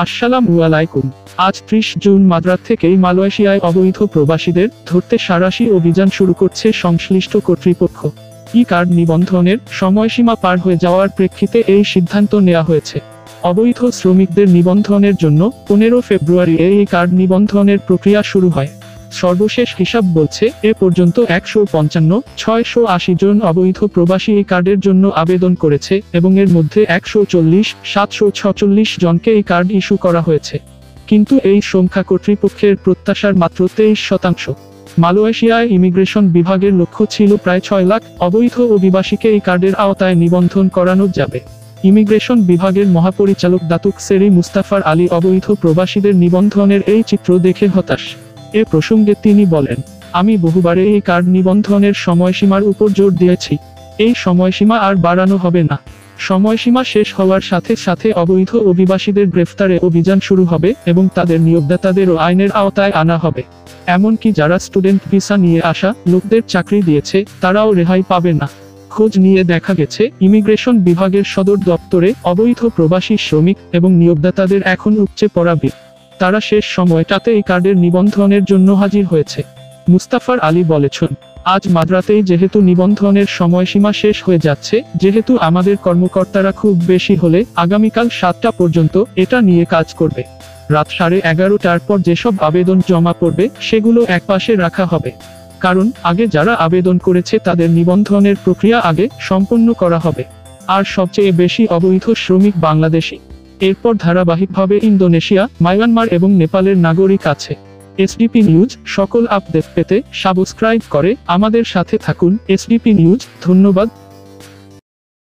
আসসালামু আলাইকুম। আজ ত্রিশ জুন মাদ্রাজ থেকেই মালয়েশিয়ায় অবৈধ প্রবাসীদের ধরতে সারাশি অভিযান শুরু করছে সংশ্লিষ্ট কর্তৃপক্ষ। ই কার্ড নিবন্ধনের সময়সীমা পার হয়ে যাওয়ার প্রেক্ষিতে এই সিদ্ধান্ত নেওয়া হয়েছে। অবৈধ শ্রমিকদের নিবন্ধনের জন্য পনেরো ফেব্রুয়ারি এই কার্ড নিবন্ধনের প্রক্রিয়া শুরু হয়। সর্বশেষ হিসাব বলছে, এ পর্যন্ত একশো পঞ্চান্ন, ছয়শো আশি জন অবৈধ প্রবাসী এই কার্ডের জন্য আবেদন করেছে এবং এর মধ্যে একশো চল্লিশ, সাতশো ছচল্লিশ জনকে এই কার্ড ইস্যু করা হয়েছে। কিন্তু এই সংখ্যা কর্তৃপক্ষের প্রত্যাশার মাত্র তেইশ শতাংশ। মালয়েশিয়ায় ইমিগ্রেশন বিভাগের লক্ষ্য ছিল প্রায় ছয় লাখ অবৈধ অভিবাসীকে এই কার্ডের আওতায় নিবন্ধন করানো যাবে। ইমিগ্রেশন বিভাগের মহাপরিচালক দাতুক সেরি মুস্তাফার আলী অবৈধ প্রবাসীদের নিবন্ধনের এই চিত্র দেখে হতাশ। এ প্রসঙ্গে তিনি বলেন, আমি বহুবারে এই কার্ড নিবন্ধনের সময়সীমার উপর জোর দিয়েছি। এই সময়সীমা আর বাড়ানো হবে না। সময়সীমা শেষ হওয়ার সাথে সাথে অবৈধ অভিবাসীদের গ্রেফতারে অভিযান শুরু হবে এবং তাদের নিয়োগদাতাদেরও আইনের আওতায় আনা হবে। এমনকি যারা স্টুডেন্ট ভিসা নিয়ে আসা লোকদের চাকরি দিয়েছে, তারাও রেহাই পাবে না। খোঁজ নিয়ে দেখা গেছে, ইমিগ্রেশন বিভাগের সদর দপ্তরে অবৈধ প্রবাসী শ্রমিক এবং নিয়োগদাতাদের এখন উপচে পড়া তারা শেষ সময়টাতে এই কার্ডের নিবন্ধনের জন্য হাজির হয়েছে। মুস্তাফার আলী বলেছেন, আজ মাদ্রাতেই যেহেতু নিবন্ধনের সময়সীমা শেষ হয়ে যাচ্ছে, যেহেতু আমাদের কর্মকর্তারা খুব বেশি হলে আগামীকাল সাতটা পর্যন্ত এটা নিয়ে কাজ করবে। রাত সাড়ে এগারোটার পর যেসব আবেদন জমা পড়বে, সেগুলো একপাশে রাখা হবে। কারণ, আগে যারা আবেদন করেছে তাদের নিবন্ধনের প্রক্রিয়া আগে সম্পন্ন করা হবে। আর সবচেয়ে বেশি অবৈধ শ্রমিক বাংলাদেশি এরপর ধারাবাহিকভাবে ইন্দোনেশিয়া, মায়ানমার এবং নেপালের নাগরিক আছে। এসডিপি নিউজ, সকল আপডেট পেতে সাবস্ক্রাইব করে আমাদের সাথে থাকুন। এসডিপি নিউজ, ধন্যবাদ।